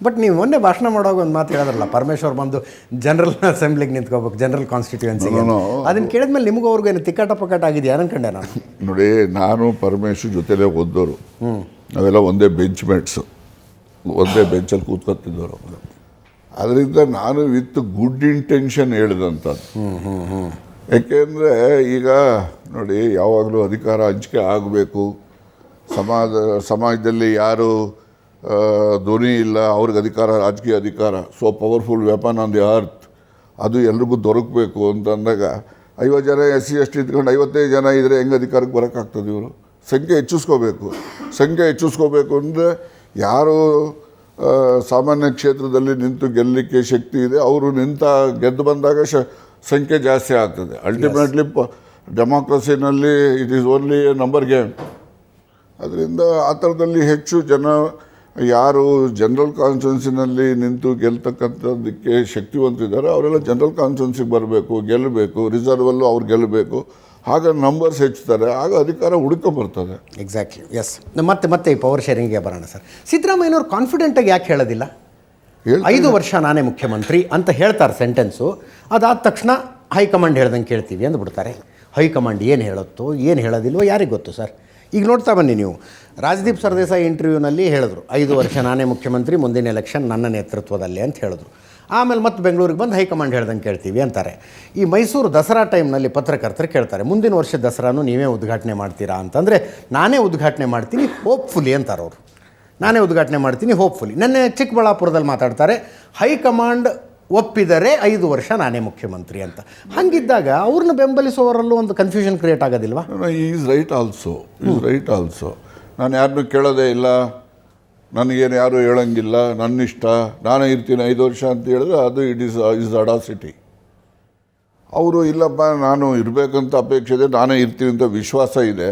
But ನೀವು ಮೊನ್ನೆ ಭಾಷಣ ಮಾಡುವಾಗ ಒಂದು ಮಾತು ಹೇಳಿದ್ರಲ್ಲ ಪರಮೇಶ್ವರ್ ಬಂದು ಜನರಲ್ ಅಸೆಂಬ್ಲಿಗೆ ನಿಂತ್ಕೋಬೇಕು ಜನರಲ್ ಕಾನ್ಸ್ಟಿಟ್ಯೂನ್ಸಿಗೆ ಅದನ್ನ ಕೇಳಿದ ಅದನ್ನು ಕೇಳಿದ್ಮೇಲೆ ನಿಮಗೂ ಅವ್ರಿಗೂ ಏನು ತಿಕ್ಕಾಟ ಪಕ್ಕಾಟ ಆಗಿದೆಯಾ ಅನ್ಕೊಂಡೆ ನಾನು? ನೋಡಿ ನಾನು ಪರಮೇಶ್ವರ್ ಜೊತೆಲೇ ಓದೋರು ಅವೆಲ್ಲ ಒಂದೇ ಬೆಂಚ್ ಮೇಟ್ಸು ಒಂದೇ ಬೆಂಚಲ್ಲಿ ಕೂತ್ಕೊತಿದ್ದವರು ಅದರಿಂದ ನಾನು ವಿತ್ ಗುಡ್ ಇಂಟೆನ್ಷನ್ ಹೇಳಿದಂಥದ್ದು ಯಾಕೆಂದರೆ ಈಗ ನೋಡಿ ಯಾವಾಗಲೂ ಅಧಿಕಾರ ಹಂಚಿಕೆ ಆಗಬೇಕು. ಸಮಾಜ ಸಮಾಜದಲ್ಲಿ ಯಾರು ಧ್ವನಿ ಇಲ್ಲ ಅವ್ರಿಗೆ ಅಧಿಕಾರ ರಾಜಕೀಯ ಅಧಿಕಾರ so powerful weapon on the earth ಅದು ಎಲ್ರಿಗೂ ದೊರಕಬೇಕು ಅಂತ ಅಂದಾಗ ಐವತ್ತು ಜನ ಎಸ್ ಸಿ ಎಸ್ ಟಿ ಇಟ್ಕೊಂಡು ಐವತ್ತೈದು ಜನ ಇದ್ದರೆ ಹೆಂಗೆ ಅಧಿಕಾರಕ್ಕೆ ಬರೋಕ್ಕಾಗ್ತದೆ ಇವರು? ಸಂಖ್ಯೆ ಹೆಚ್ಚಿಸ್ಕೋಬೇಕು. ಸಂಖ್ಯೆ ಹೆಚ್ಚಿಸ್ಕೋಬೇಕು ಅಂದರೆ ಯಾರು ಸಾಮಾನ್ಯ ಕ್ಷೇತ್ರದಲ್ಲಿ ನಿಂತು ಗೆಲ್ಲಲಿಕ್ಕೆ ಶಕ್ತಿ ಇದೆ ಅವರು ನಿಂತ ಗೆದ್ದು ಬಂದಾಗ ಶ ಸಂಖ್ಯೆ ಜಾಸ್ತಿ ಆಗ್ತದೆ. ಅಲ್ಟಿಮೇಟ್ಲಿ ಪ ಡೆಮಾಕ್ರಸಿನಲ್ಲಿ it is only a number game ಅದರಿಂದ ಆ ಥರದಲ್ಲಿ ಹೆಚ್ಚು ಜನ ಯಾರು ಜನರಲ್ ಕಾನ್ಸ್ಟಿಟ್ಯೂನ್ಸಿನಲ್ಲಿ ನಿಂತು ಗೆಲ್ತಕ್ಕಂಥದ್ದಕ್ಕೆ ಶಕ್ತಿವಂತಿದ್ದಾರೆ ಅವರೆಲ್ಲ ಜನರಲ್ ಕಾನ್ಸ್ಟಿಟ್ಯೂನ್ಸಿಗೆ ಬರಬೇಕು ಗೆಲ್ಲಬೇಕು ರಿಸರ್ವಲ್ಲೂ ಅವ್ರು ಗೆಲ್ಲಬೇಕು. ಆಗ ನಂಬರ್ಸ್ ಹೆಚ್ಚುತ್ತಾರೆ ಆಗ ಅಧಿಕಾರ ಹುಡುಕೊಂಬರ್ತದೆ ಎಕ್ಸಾಕ್ಟ್ಲಿ ಎಸ್ ಮತ್ತೆ ಮತ್ತೆ ಈ ಪವರ್ ಶೇರಿಂಗ್ಗೆ ಬರೋಣ ಸರ್. ಸಿದ್ದರಾಮಯ್ಯನವ್ರು ಕಾನ್ಫಿಡೆಂಟಾಗಿ ಯಾಕೆ ಹೇಳೋದಿಲ್ಲ. ಐದು ವರ್ಷ ನಾನೇ ಮುಖ್ಯಮಂತ್ರಿ ಅಂತ ಹೇಳ್ತಾರೆ ಸೆಂಟೆನ್ಸು ಅದಾದ ತಕ್ಷಣ ಹೈಕಮಾಂಡ್ ಹೇಳ್ದಂಗೆ ಕೇಳ್ತೀವಿ ಅಂದ್ಬಿಡ್ತಾರೆ. ಹೈಕಮಾಂಡ್ ಏನು ಹೇಳುತ್ತೋ ಏನು ಹೇಳೋದಿಲ್ವೋ ಯಾರಿಗೆ ಗೊತ್ತು ಸರ್? ಈಗ ನೋಡ್ತಾ ಬನ್ನಿ ನೀವು. ರಾಜದೀಪ್ ಸರ್ದೇಸಾಯಿ ಇಂಟರ್ವ್ಯೂನಲ್ಲಿ ಹೇಳಿದ್ರು, ಐದು ವರ್ಷ ನಾನೇ ಮುಖ್ಯಮಂತ್ರಿ, ಮುಂದಿನ ಎಲೆಕ್ಷನ್ ನನ್ನ ನೇತೃತ್ವದಲ್ಲಿ ಅಂತ ಹೇಳಿದ್ರು. ಆಮೇಲೆ ಮತ್ತೆ ಬೆಂಗಳೂರಿಗೆ ಬಂದು ಹೈಕಮಾಂಡ್ ಹೇಳ್ದಂಗೆ ಕೇಳ್ತೀವಿ ಅಂತಾರೆ. ಈ ಮೈಸೂರು ದಸರಾ ಟೈಮ್ನಲ್ಲಿ ಪತ್ರಕರ್ತರು ಕೇಳ್ತಾರೆ, ಮುಂದಿನ ವರ್ಷ ದಸರಾನು ನೀವೇ ಉದ್ಘಾಟನೆ ಮಾಡ್ತೀರಾ? ಅಂತಂದರೆ, ನಾನೇ ಉದ್ಘಾಟನೆ ಮಾಡ್ತೀನಿ, ಹೋಪ್ಫುಲಿ ಅಂತಾರೆ ಅವರು. ನಾನೇ ಉದ್ಘಾಟನೆ ಮಾಡ್ತೀನಿ, ಹೋಪ್ಫುಲಿ. ನೆನ್ನೆ ಚಿಕ್ಕಬಳ್ಳಾಪುರದಲ್ಲಿ ಮಾತಾಡ್ತಾರೆ, ಹೈಕಮಾಂಡ್ ಒಪ್ಪಿದರೆ ಐದು ವರ್ಷ ನಾನೇ ಮುಖ್ಯಮಂತ್ರಿ ಅಂತ. ಹಂಗಿದ್ದಾಗ ಅವ್ರನ್ನ ಬೆಂಬಲಿಸುವವರಲ್ಲೂ ಒಂದು confusion create ಆಗೋದಿಲ್ವಾ? Is right also is right also ನಾನು ಯಾರನ್ನೂ ಕೇಳೋದೇ ಇಲ್ಲ. ನನಗೇನು ಯಾರು ಹೇಳಂಗಿಲ್ಲ. ನನ್ನ ಇಷ್ಟ ನಾನೇ ಇರ್ತೀನಿ ಐದು ವರ್ಷ ಅಂತ ಹೇಳಿದ್ರೆ ಅದು ಇಟ್ ಈಸ್ ಇಸ್ ಅಡಾಸಿಟಿ ಅವರು ಇಲ್ಲಪ್ಪ, ನಾನು ಇರಬೇಕಂತ ಅಪೇಕ್ಷೆ ಇದೆ. ನಾನೇ ಇರ್ತೀನಿ ಅಂತ ವಿಶ್ವಾಸ ಇದೆ.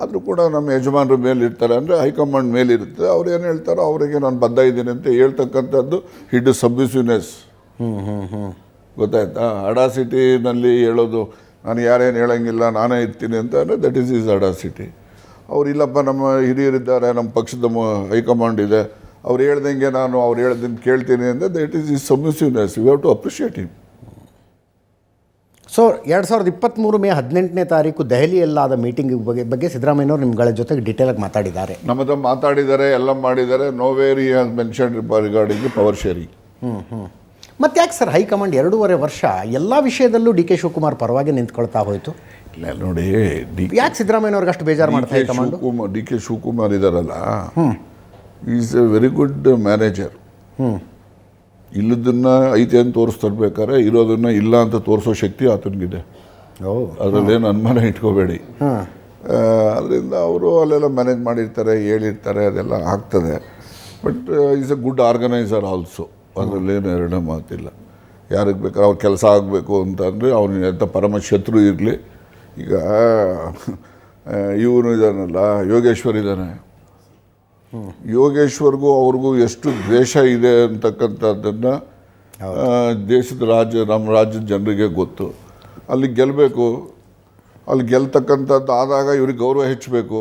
ಆದರೂ ಕೂಡ ನಮ್ಮ ಯಜಮಾನರ ಮೇಲೆ ಇರ್ತಾರೆ ಅಂದರೆ ಹೈಕಮಾಂಡ್ ಮೇಲೆ ಇರುತ್ತೆ ಅವ್ರು ಏನು ಹೇಳ್ತಾರೋ ಅವರಿಗೆ ನಾನು ಬದ್ಧ ಇದ್ದೀನಿ ಅಂತ ಹೇಳ್ತಕ್ಕಂಥದ್ದು ಹಿಡ್ ಸಬ್ಮಿಸಿವ್ನೆಸ್ ಹ್ಞೂ ಹ್ಞೂ ಹ್ಞೂ ಗೊತ್ತಾಯ್ತಾ ಅಡಾಸಿಟಿನಲ್ಲಿ ಹೇಳೋದು ನಾನು ಯಾರೇನು ಹೇಳಂಗಿಲ್ಲ ನಾನೇ ಇರ್ತೀನಿ ಅಂತ ಅಂದರೆ ದಟ್ ಈಸ್ ಈಸ್ ಅಡಾಸಿಟಿ ಅವ್ರು ಇಲ್ಲಪ್ಪ ನಮ್ಮ ಹಿರಿಯರಿದ್ದಾರೆ ನಮ್ಮ ಪಕ್ಷದ ಮ- ಹೈಕಮಾಂಡ್ ಇದೆ. ಅವ್ರು ಹೇಳ್ದಂಗೆ ನಾನು ಅವ್ರು ಹೇಳ್ದಂಗೆ ಕೇಳ್ತೀನಿ ಅಂದರೆ that is is submissiveness you have to appreciate him so ಎರಡು ಸಾವಿರದ ಇಪ್ಪತ್ತ್ಮೂರು ಮೇ ಹದಿನೆಂಟನೇ ತಾರೀಕು ದೆಹಲಿಯಲ್ಲಾದ ಮೀಟಿಂಗ್ ಬಗ್ಗೆ ಬಗ್ಗೆ ಸಿದ್ದರಾಮಯ್ಯನವರು ನಿಮ್ಗಳ ಜೊತೆಗೆ ಡೀಟೇಲಾಗಿ ಮಾತಾಡಿದ್ದಾರೆ. ನಮ್ಮ ಹತ್ರ ಮಾತಾಡಿದ್ದಾರೆ ಎಲ್ಲ ಮಾಡಿದ್ದಾರೆ. No very has mention regarding power sharing ಹ್ಞೂ ಹ್ಞೂ ಮತ್ತೆ ಯಾಕೆ ಸರ್ ಹೈಕಮಾಂಡ್ ಎರಡೂವರೆ ವರ್ಷ ಎಲ್ಲ ವಿಷಯದಲ್ಲೂ ಡಿ ಕೆ ಶಿವಕುಮಾರ್ ಪರವಾಗಿ ನಿಂತ್ಕೊಳ್ತಾ ಹೋಯಿತು? ಇಲ್ಲ ನೋಡಿ ಡಿ ಯಾಕೆ ಸಿದ್ದರಾಮಯ್ಯನವ್ರಿಗೆ ಅಷ್ಟು ಬೇಜಾರು ಮಾಡ್ತಾ high command? Shivakumar D K Shivakumar ಇದ್ದಾರಲ್ಲ is a very good manager. ಹ್ಞೂ ಇಲ್ಲದನ್ನ ಐತೆ ಅಂತ ತೋರಿಸ್ತರ್ಬೇಕಾದ್ರೆ ಇರೋದನ್ನ ಇಲ್ಲ ಅಂತ ತೋರಿಸೋ ಶಕ್ತಿ ಆತನಿಗಿದೆ. ಅದರಲ್ಲೇನು ಅನುಮಾನ ಇಟ್ಕೋಬೇಡಿ. ಹಾಂ. ಅದರಿಂದ ಅವರು ಅಲ್ಲೆಲ್ಲ ಮ್ಯಾನೇಜ್ ಮಾಡಿರ್ತಾರೆ ಹೇಳಿರ್ತಾರೆ ಅದೆಲ್ಲ ಆಗ್ತದೆ. But is a good organiser also. ಅದರಲ್ಲೇನು ಎರಡನೇ ಮಾತಿಲ್ಲ. ಯಾರಿಗೆ ಬೇಕಾದ್ರೆ ಅವ್ರ ಕೆಲಸ ಆಗಬೇಕು ಅಂತಂದರೆ ಅವನು ಎಂಥ ಪರಮ ಶತ್ರು ಇರಲಿ. ಈಗ ಇವನು ಇದ್ದಾನಲ್ಲ ಯೋಗೇಶ್ವರ್ ಇದ್ದಾನೆ ಯೋಗೇಶ್ವರ್ಗೂ ಅವ್ರಿಗೂ ಎಷ್ಟು ದ್ವೇಷ ಇದೆ ಅಂತಕ್ಕಂಥದ್ದನ್ನು ದೇಶದ ರಾಜ್ಯ ನಮ್ಮ ರಾಜ್ಯದ ಜನರಿಗೆ ಗೊತ್ತು. ಅಲ್ಲಿ ಗೆಲ್ಲಬೇಕು ಅಲ್ಲಿ ಗೆಲ್ತಕ್ಕಂಥದ್ದು ಆದಾಗ ಇವ್ರಿಗೆ ಗೌರವ ಹೆಚ್ಚಬೇಕು.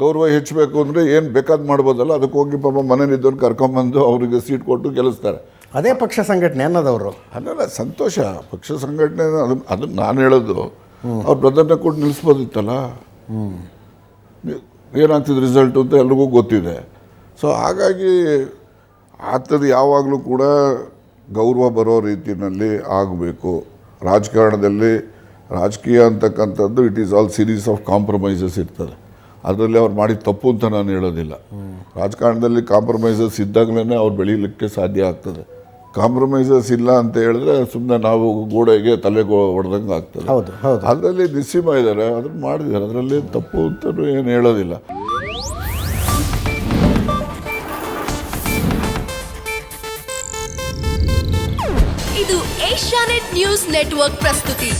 ಗೌರವ ಹೆಚ್ಚಬೇಕು ಅಂದರೆ ಏನು ಬೇಕಾದ್ ಮಾಡ್ಬೋದಲ್ಲ ಅದಕ್ಕೆ ಹೋಗಿ ಪಾಪ ಮನೇಲಿದ್ದವ್ರು ಕರ್ಕೊಂಬಂದು ಅವರಿಗೆ ಸೀಟ್ ಕೊಟ್ಟು ಗೆಲ್ಲಿಸ್ತಾರೆ. ಅದೇ ಪಕ್ಷ ಸಂಘಟನೆ ಅನ್ನೋದವರು. ಅಲ್ಲಲ್ಲ ಸಂತೋಷ. ಪಕ್ಷ ಸಂಘಟನೆ ಅದು ಅದನ್ನು ನಾನು ಹೇಳೋದು. ಅವ್ರು ಪ್ರಧಾನ ಕೊಟ್ಟು ನಿಲ್ಲಿಸ್ಬೋದಿತ್ತಲ್ಲ ಏನಾಗ್ತದೆ ರಿಸಲ್ಟ್ ಅಂತ ಎಲ್ರಿಗೂ ಗೊತ್ತಿದೆ. ಸೊ ಹಾಗಾಗಿ ಆತದು ಯಾವಾಗಲೂ ಕೂಡ ಗೌರವ ಬರೋ ರೀತಿಯಲ್ಲಿ ಆಗಬೇಕು. ರಾಜಕಾರಣದಲ್ಲಿ ರಾಜಕೀಯ ಅಂತಕ್ಕಂಥದ್ದು it is all series of compromises ಇರ್ತದೆ. ಅದರಲ್ಲಿ ಅವ್ರು ಮಾಡಿದ ತಪ್ಪು ಅಂತ ನಾನು ಹೇಳೋದಿಲ್ಲ. ರಾಜಕಾರಣದಲ್ಲಿ ಕಾಂಪ್ರಮೈಸಸ್ ಇದ್ದಾಗಲೇ ಅವ್ರು ಬೆಳೀಲಿಕ್ಕೆ ಸಾಧ್ಯ ಆಗ್ತದೆ. ಕಾಂಪ್ರಮೈಸಸ್ ಇಲ್ಲ ಅಂತ ಹೇಳಿದ್ರೆ ಸುಮ್ಮನೆ ನಾವು ಗೋಡೆಗೆ ತಲೆಗೆ ಹೊಡೆದಂಗೆ ಆಗ್ತದೆ. ಹೌದು ಹೌದು. ಅದರಲ್ಲಿ ನಿಸ್ಸೀಮ ಇದ್ದಾರೆ ಅದನ್ನು ಮಾಡಿದ್ದಾರೆ ಅದರಲ್ಲಿ ತಪ್ಪು ಅಂತ ಏನು ಹೇಳೋದಿಲ್ಲ. ಇದು ಏಷ್ಯಾನೆಟ್ ನ್ಯೂಸ್ ನೆಟ್ವರ್ಕ್ ಪ್ರಸ್ತುತಿ.